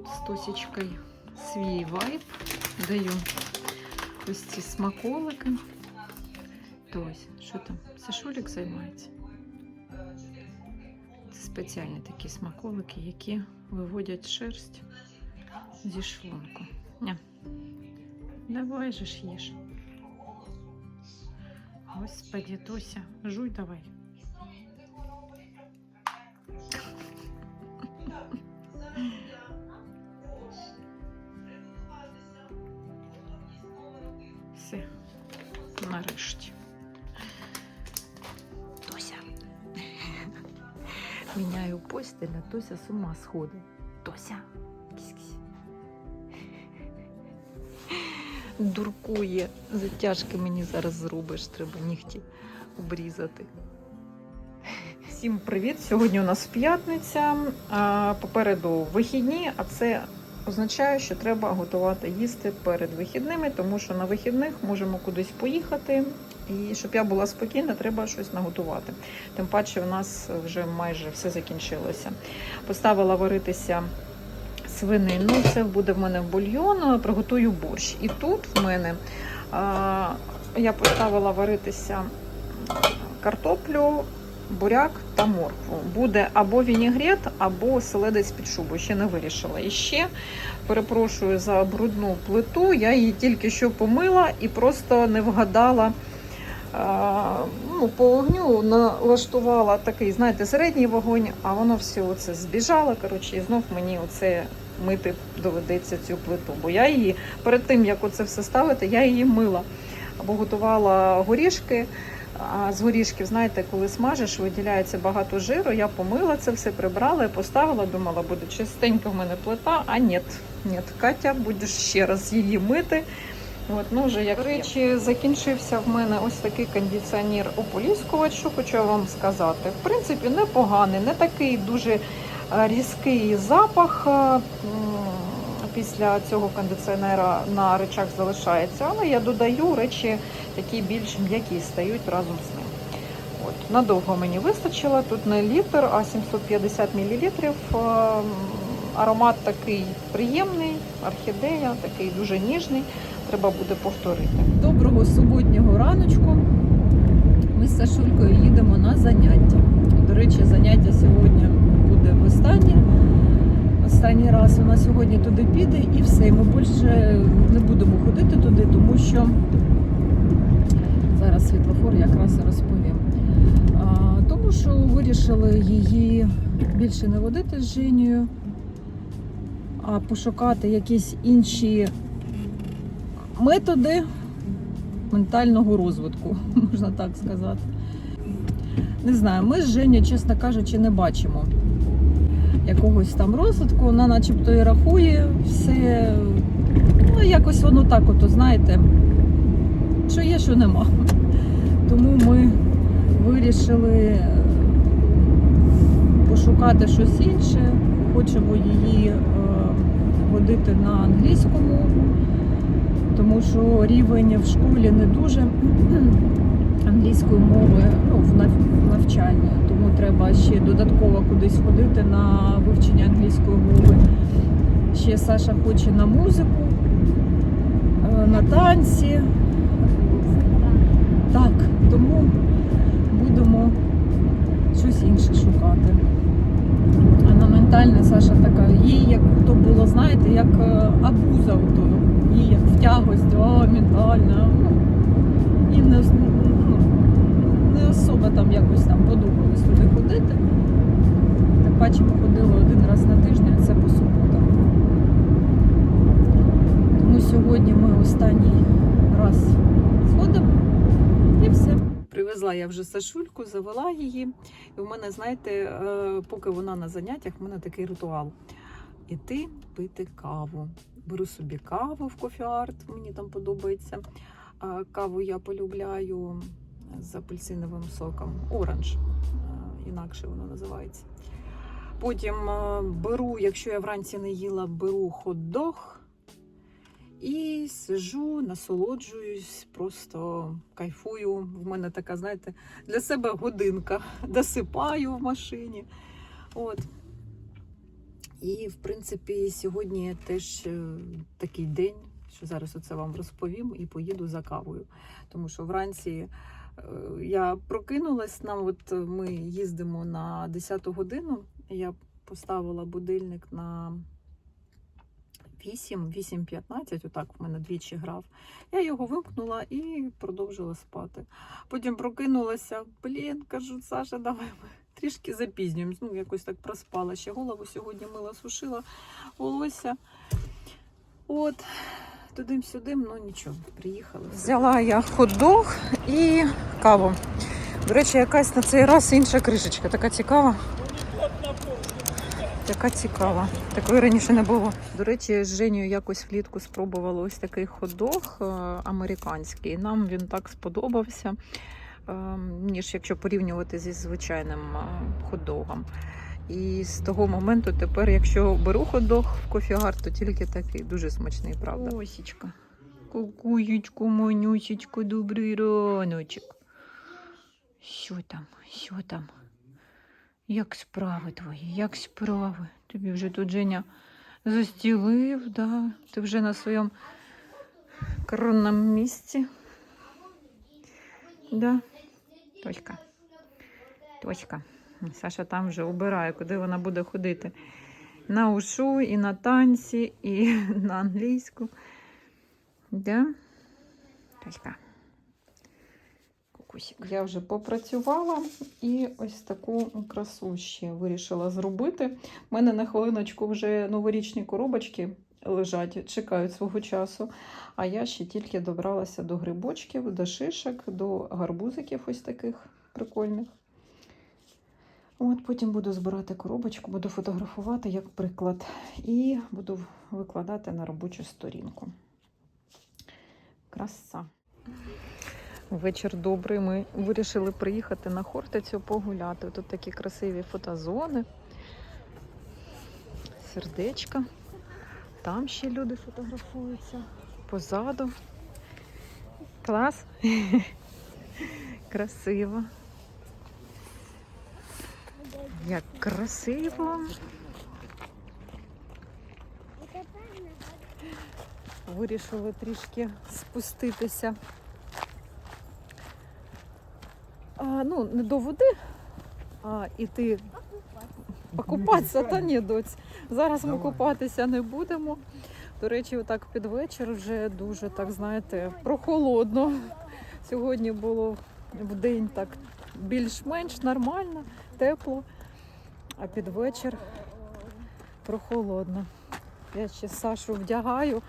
тут з Тосічкою свій вайб. Даю ось ці смаколики. Тось, що там? Сашулік займається. Це спеціальні такі смаколики, які виводять шерсть зі шлунку. Ня. Давай же ж їж. Господи, Тося, жуй давай. Все, нарешті. Тося. Міняю постіль, а Тося з ума сходить. Тося. Дуркує. Затяжки мені зараз зробиш, треба нігті обрізати. Всім привіт! Сьогодні у нас п'ятниця. а Попереду вихідні, а це означає, що треба готувати їсти перед вихідними, тому що на вихідних можемо кудись поїхати. І щоб я була спокійна, треба щось наготувати. Тим паче, у нас вже майже все закінчилося. Поставила варитися свинину, це буде в мене бульйон, приготую борщ. І тут в мене а, я поставила варитися картоплю, буряк та моркву. Буде або вінігрет, або оселедець під шубу. Ще не вирішила. І ще перепрошую за брудну плиту. Я її тільки що помила і просто не вгадала. Ну, по огню налаштувала такий, знаєте, середній вогонь, а воно все оце збіжало. Коротше, і знов мені оце мити доведеться цю плиту. Бо я її перед тим, як оце все ставити, я її мила або готувала горішки. А з горішків, знаєте, коли смажиш, виділяється багато жиру. Я помила це все, прибрала і поставила. Думала, буде чистенька в мене плита. А ні, ні, Катя, будеш ще раз її мити. От, ну вже як До речі, закінчився в мене ось такий кондиціонер ополіскувач, що хочу вам сказати. В принципі, непоганий, не такий дуже е, різкий запах. Е, Після цього кондиціонера на речах залишається, але я додаю речі, такі більш м'які стають разом з ним. От, надовго мені вистачило. Тут не літр, а 750 мл. Аромат такий приємний, орхідея, такий дуже ніжний. Треба буде повторити. Доброго суботнього раночку. Ми з Сашулькою їдемо на заняття. До речі, заняття сьогодні. Останній раз вона сьогодні туди піде і все. Ми більше не будемо ходити туди, тому що зараз світлофор якраз і розповім. Тому що вирішили її більше не водити з Женєю, а пошукати якісь інші методи ментального розвитку, можна так сказати. Не знаю, ми з Женєю, чесно кажучи, не бачимо якогось там розвитку. Вона начебто і рахує все. Ну, якось воно так, ото, знаєте, що є, що нема. Тому ми вирішили е, пошукати щось інше. Хочемо її е, водити на англійську мову, тому що рівень в школі не дуже англійської мови ну, в нав- навчанні. Тому треба ще додатково кудись ходити на вивчення англійської мови. Ще Саша хоче на музику, е, на танці. Так, тому будемо щось інше шукати. А на ментальне Саша така, їй як то було, знаєте, як е, абуза, їй як в тягость, о, ментальна. Ну, і не, не особо там якось там подобалось туди ходити. Тим паче ми ходили один раз на тиждень, це по суботам. Тому сьогодні ми останній раз сходимо і все. Привезла я вже Сашульку, завела її. І в мене, знаєте, е, поки вона на заняттях, в мене такий ритуал. Іти пити каву. Беру собі каву в кофеарт, мені там подобається. Каву я полюбляю з апельсиновим соком. Оранж, е, інакше воно називається. Потім е, беру, якщо я вранці не їла, беру хот-дог і сижу, насолоджуюсь, просто кайфую. В мене така, знаєте, для себе годинка. Досипаю в машині. От. І, в принципі, сьогодні теж е, такий день, що зараз оце вам розповім і поїду за кавою. Тому що вранці я прокинулась, нам от е, ми їздимо на 10 годину. Я поставила будильник на 8, 8.15, отак в мене двічі грав. Я його вимкнула і продовжила спати. Потім прокинулася, блін, кажу, Саша, давай ми трішки запізнюємось. Ну, якось так проспала. Ще голову сьогодні мила сушила, волосся. От, туди-сюдим, ну нічого, приїхали. Взяла я хот-дог і каву. До речі, якась на цей раз інша кришечка, така цікава. Така цікава. Такої раніше не було. До речі, з Женю якось влітку спробувала ось такий хот-дог е, американський. Нам він так сподобався, е, ніж якщо порівнювати зі звичайним е, хот-догом. І з того моменту тепер, якщо беру хот-дог в кофігар, то тільки такий дуже смачний, правда? Осічка. Кукуєчку, манюсечку, добрий раночок. Що там? Що там? Як справи твої? Як справи? Тобі вже тут Женя застілив, да? Ти вже на своєму коронному місці. Да? Точка. Точка. Саша там вже обирає, куди вона буде ходити. На ушу, і на танці, і на англійську. Да? Точка. Кукусик. Я вже попрацювала і ось таку красу ще вирішила зробити. У мене на хвилиночку вже новорічні коробочки лежать, чекають свого часу. А я ще тільки добралася до грибочків, до шишок, до гарбузиків ось таких прикольних. От Потім буду збирати коробочку, буду фотографувати як приклад, і буду викладати на робочу сторінку. Краса. Вечір добрий. Ми вирішили приїхати на Хортицю погуляти. Тут такі красиві фотозони, сердечка. Там ще люди фотографуються. Позаду. Клас. Красиво. Як красиво. Вирішили трішки спуститися. А, ну, не до води, а іти покупатися, та ні, доць. Зараз ми купатися не будемо. До речі, отак під вечір вже дуже, так знаєте, прохолодно. Сьогодні було в день так більш-менш нормально, тепло, а під вечір прохолодно. Я ще Сашу вдягаю,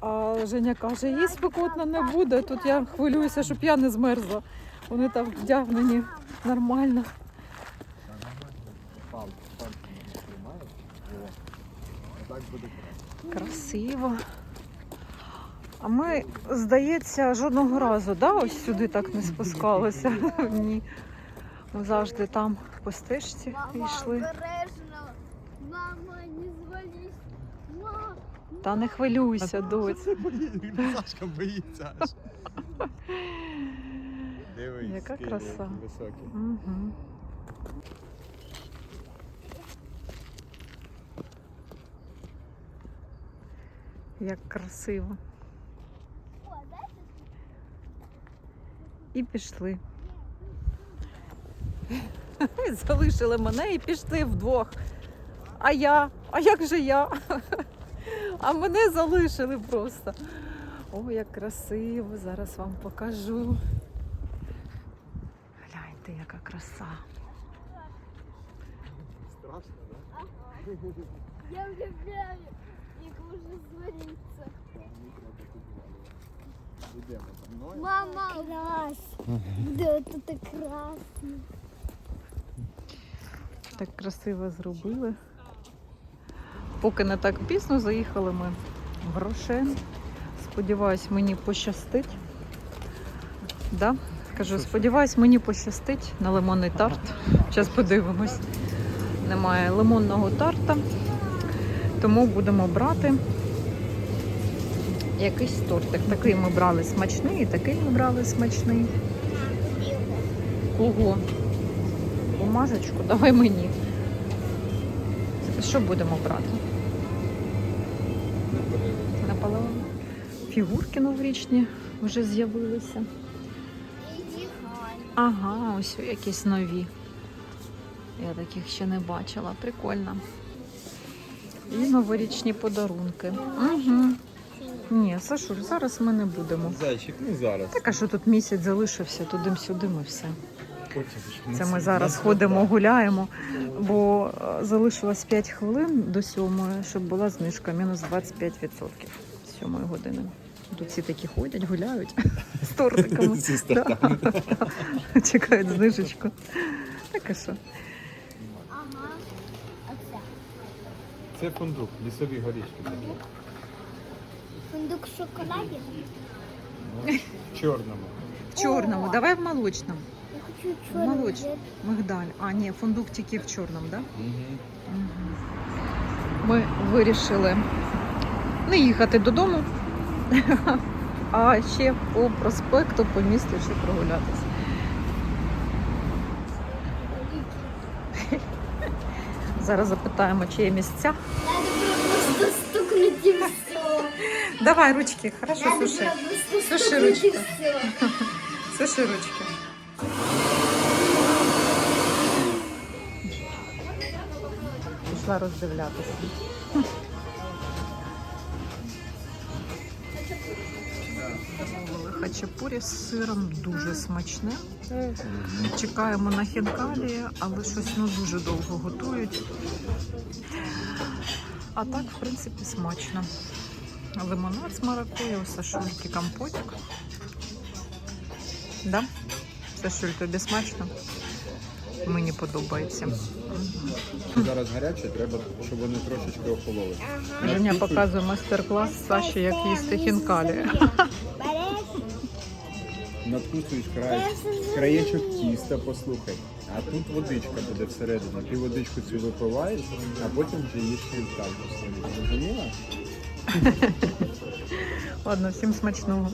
а Женя каже, їй спекотно не буде. Тут я хвилююся, щоб я не змерзла. Вони там вдягнені нормально. Красиво. А ми, здається, жодного разу, да, ось сюди так не спускалися. Ні. Ми завжди там по стежці йшли. обережно. Мама, не звались. Мама. Та не хвилюйся, доць. Сашка боїться аж. Дивись, Яка скелі краса. Високі. Угу. Як красиво. О, дайте І пішли. Залишили мене і пішли вдвох. А я? А як же я? А мене залишили просто. О, як красиво! Зараз вам покажу. Гляньте, яка краса. Страшно, так? Я влюбляю. Як можна зваритися. Мама. Крас. Да, тут так красно. Так красиво зробили. Поки не так пізно заїхали ми в Рошен. Сподіваюсь, мені пощастить. Да? Кажу, сподіваюсь, мені пощастить на лимонний тарт. Зараз подивимось. Немає лимонного тарта, тому будемо брати якийсь тортик. Такий ми брали смачний, і такий ми брали смачний. Кого? Бумажечку, давай мені. Що будемо брати? Наполеон. Фігурки новорічні вже з'явилися. Ага, ось якісь нові. Я таких ще не бачила. Прикольно. І новорічні подарунки. Угу. Ні, Сашуль, зараз ми не будемо. Зайчик, ну зараз. Так, а що тут місяць залишився, туди-сюди ми все. Це ми зараз ходимо, гуляємо, бо е, залишилось 5 хвилин до сьомої, щоб була знижка мінус 25% з сьомої години. Тут всі такі ходять, гуляють з тортиками. Чекають знижечку. Так і що? Це фундук, лісові горішки. Фундук в шоколаді. В чорному. В чорному, давай в молочному. Хочу В чорний. молочному. Мигдаль. А, ні, фундук тільки в чорному, так? Да? Угу. Ми вирішили не їхати додому, а ще по проспекту, по місту ще прогулятися. Зараз запитаємо, чи є місця. Надо все. Давай ручки, хорошо, суши. Суши стукнуть и ручку. все. Суши ручки. Пішла роздивлятися. Хачапурі з сиром, дуже смачне. Чекаємо на хінкалі, але щось ну дуже довго готують. А так, в принципі, смачно. Лимонад з маракуєю, сашульки, компотик. Да? Сашуль, тобі смачно? Мені подобається. Зараз гаряче, треба, щоб вони трошечки охололи. Женя показує майстер-клас Саші, як їсти хінкалі. Надкусуєш край, краєчок тіста, послухай. А тут водичка буде всередині. Ти водичку цю випиваєш, а потім вже їш хінкалі. Зрозуміла? Ладно, всім смачного.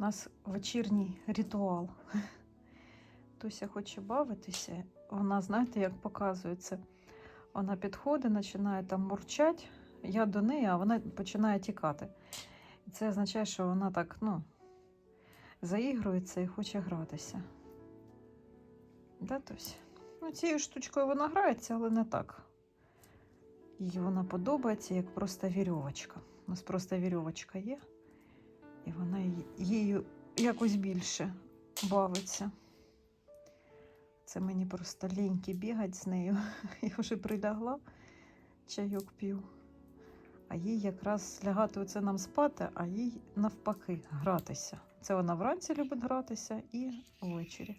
У нас вечірній ритуал. Тося хоче бавитися. Вона, знаєте, як показується, вона підходить, починає там мурчать. Я до неї, а вона починає тікати. І це означає, що вона так, ну, заігрується і хоче гратися. Да, Тося? Ну, цією штучкою вона грається, але не так. Їй вона подобається, як просто вірьовочка. У нас просто вірьовочка є, і вона її якось більше бавиться. Це мені просто ліньки бігати з нею. Я вже прилягла, чайок п'ю. А їй якраз лягати оце нам спати, а їй навпаки гратися. Це вона вранці любить гратися і ввечері.